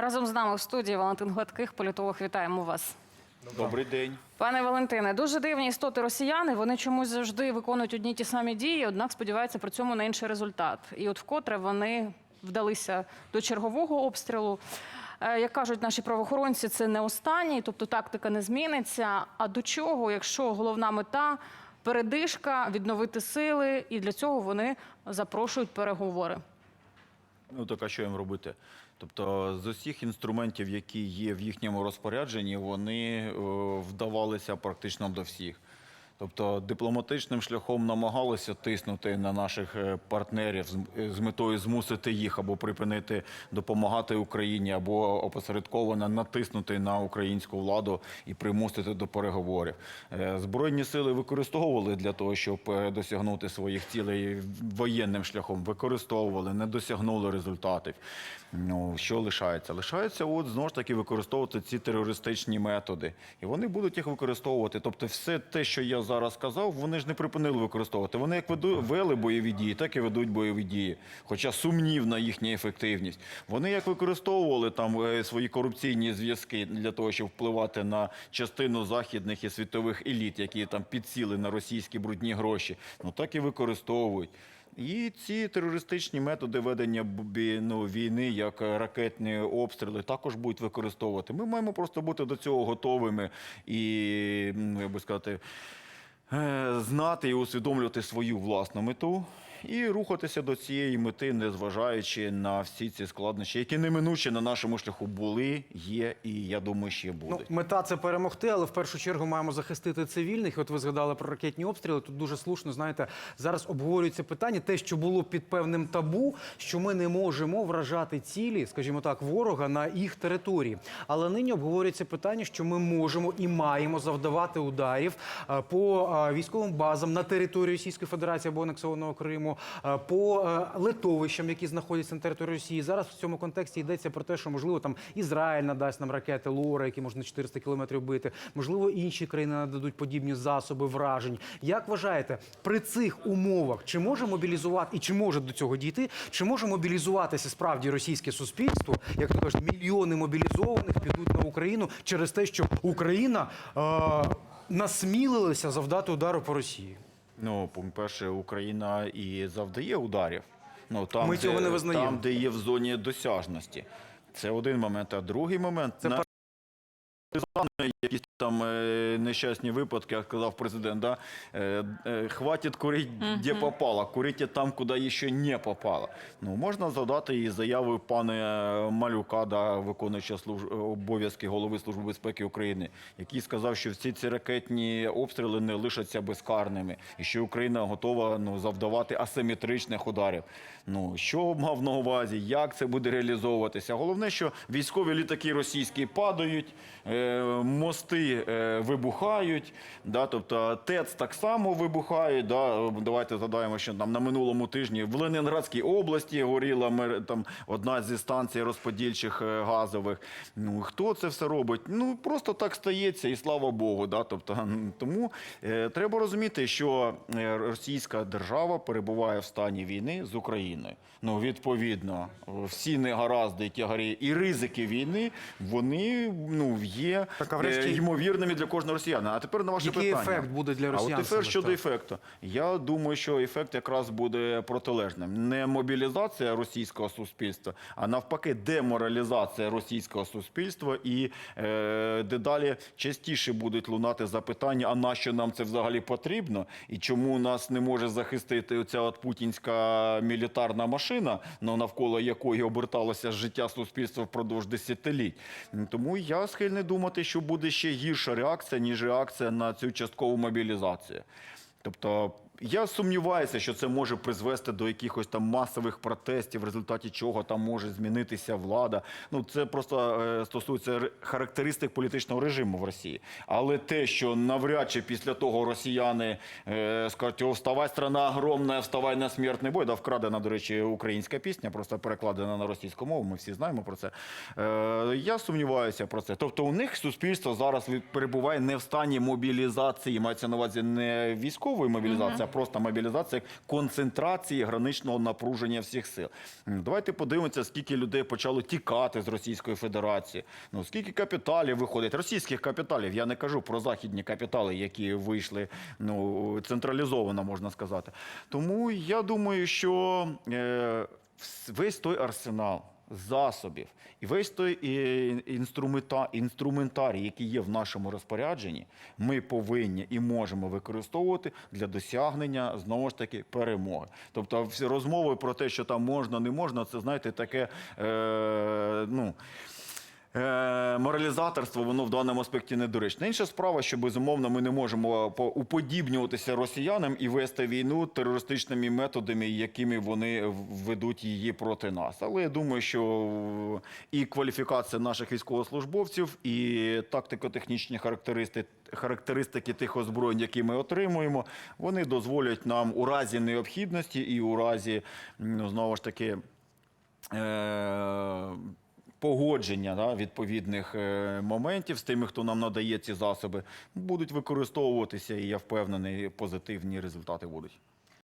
Разом з нами в студії Валентин Гладких, політолог. Вітаємо вас. Добрий день. Пане Валентине, дуже дивні істоти росіяни. Вони чомусь завжди виконують одні ті самі дії, однак сподіваються при цьому на інший результат. І от вкотре вони вдалися до чергового обстрілу. Е, Як кажуть наші правоохоронці, це не останній, тобто тактика не зміниться. А до чого, якщо головна мета передишка, відновити сили, і для цього вони запрошують переговори. Ну так а що їм робити? Тобто з усіх інструментів, які є в їхньому розпорядженні, вони е, вдавалися практично до всіх. Тобто дипломатичним шляхом намагалися тиснути на наших е, партнерів з- е, метою змусити їх або припинити допомагати Україні, або опосередковано натиснути на українську владу і примусити до переговорів. Е, Збройні сили використовували для того, щоб досягнути своїх цілей воєнним шляхом. Використовували, не досягнули результатів. Ну що лишається? Лишається, от знову ж таки використовувати ці терористичні методи, і вони будуть їх використовувати. Тобто, все те, що я зараз сказав, вони ж не припинили використовувати. Вони як вели бойові дії, так і ведуть бойові дії. Хоча сумнівна їхня ефективність. Вони як використовували там е, свої корупційні зв'язки для того, щоб впливати на частину західних і світових еліт, які там підсіли на російські брудні гроші. Ну так і використовують. І ці терористичні методи ведення ну, війни, як ракетні обстріли, також будуть використовувати. Ми маємо просто бути до цього готовими і, як би сказати, знати і усвідомлювати свою власну мету і рухатися до цієї мети, незважаючи на всі ці складнощі, які неминуче на нашому шляху були, є і я думаю, ще Ну, мета це перемогти, але в першу чергу маємо захистити цивільних. От ви згадали про ракетні обстріли. Тут дуже слушно, знаєте, зараз обговорюється питання, те, що було під певним табу, що ми не можемо вражати цілі, скажімо так, ворога на їх території. Але нині обговорюється питання, що ми можемо і маємо завдавати ударів е, по е, військовим базам на території Російської Федерації або анексованого Криму, е, по е, литовищам, які знаходяться на території Росії. Зараз в цьому контексті йдеться про те, що можливо там Ізраїль надасть нам ракети Лора, які можна 400 кілометрів бити. Можливо, інші країни нададуть подібні засоби вражень. Як вважаєте, при цих умовах чи може мобілізувати і чи може до цього дійти? Чи може мобілізуватися справді російське суспільство? Як то кажуть, мільйони мобілізованих підуть на Україну через те, що Україна е, насмілилася завдати удару по Росії? Ну, по-перше, Україна і завдає ударів. Ну, там, Ми де, цього не визнаємо. Там, де є в зоні досяжності. Це один момент. А другий момент Це на якісь там е, нещасні випадки, як сказав президент, да? е, е, хватить курити, де попало, курите там, куди ще не попало. Ну, можна задати і заяви пана Малюка, да, виконуючого служ... обов'язки голови Служби безпеки України, який сказав, що всі ці ракетні обстріли не лишаться безкарними, і що Україна готова ну, завдавати асиметричних ударів. Ну, що мав на увазі, як це буде реалізовуватися? Головне, що військові літаки російські падають, е, е, вибухають, да, тобто ТЕЦ так само вибухає. Да, давайте згадаємо, що там на минулому тижні в Ленінградській області горіла там одна зі станцій розподільчих е, газових. Ну хто це все робить? Ну просто так стається, і слава Богу. Да, тобто, тому е, треба розуміти, що е, російська держава перебуває в стані війни з Україною. Ну відповідно, всі негаразди, тягарі і ризики війни, вони ну є Так, а врешті- е, ймовірними для кожного росіянина. А тепер на ваше Який питання. ефект буде для А росіян от тепер щодо так? ефекту. Я думаю, що ефект якраз буде протилежним. Не мобілізація російського суспільства, а навпаки, деморалізація російського суспільства і е, дедалі частіше будуть лунати запитання: а нащо нам це взагалі потрібно? І чому нас не може захистити оця от путінська мілітарна машина, ну, навколо якої оберталося життя суспільства впродовж десятиліть? Тому я схильний думати, що буде ще гірша реакція, ніж реакція на цю часткову мобілізацію. Тобто я сумніваюся, що це може призвести до якихось там масових протестів, в результаті чого там може змінитися влада. Ну це просто е, стосується характеристик політичного режиму в Росії. Але те, що навряд чи після того росіяни е, скажуть, о, вставай, страна огромна, вставай на смертний бой. Да, вкрадена, до речі, українська пісня, просто перекладена на російську мову. Ми всі знаємо про це. Е, я сумніваюся про це. Тобто, у них суспільство зараз перебуває не в стані мобілізації, мається на увазі не військової мобілізації, просто мобілізація концентрації граничного напруження всіх сил. Давайте подивимося, скільки людей почало тікати з Російської Федерації. Ну скільки капіталів виходить, російських капіталів. Я не кажу про західні капітали, які вийшли ну централізовано, можна сказати. Тому я думаю, що е, весь той арсенал засобів і весь той е, інструмента, інструментарій, який є в нашому розпорядженні, ми повинні і можемо використовувати для досягнення знову ж таки перемоги. Тобто, всі розмови про те, що там можна, не можна, це знаєте, таке е, ну. Е, моралізаторство воно в даному аспекті недоречне. Інша справа, що безумовно ми не можемо уподібнюватися росіянам і вести війну терористичними методами, якими вони ведуть її проти нас. Але я думаю, що і кваліфікація наших військовослужбовців, і тактико-технічні характеристики, характеристики тих озброєнь, які ми отримуємо, вони дозволять нам у разі необхідності і у разі ну, знову ж таки. Погодження да, відповідних е, моментів з тими, хто нам надає ці засоби, будуть використовуватися, і я впевнений, позитивні результати будуть.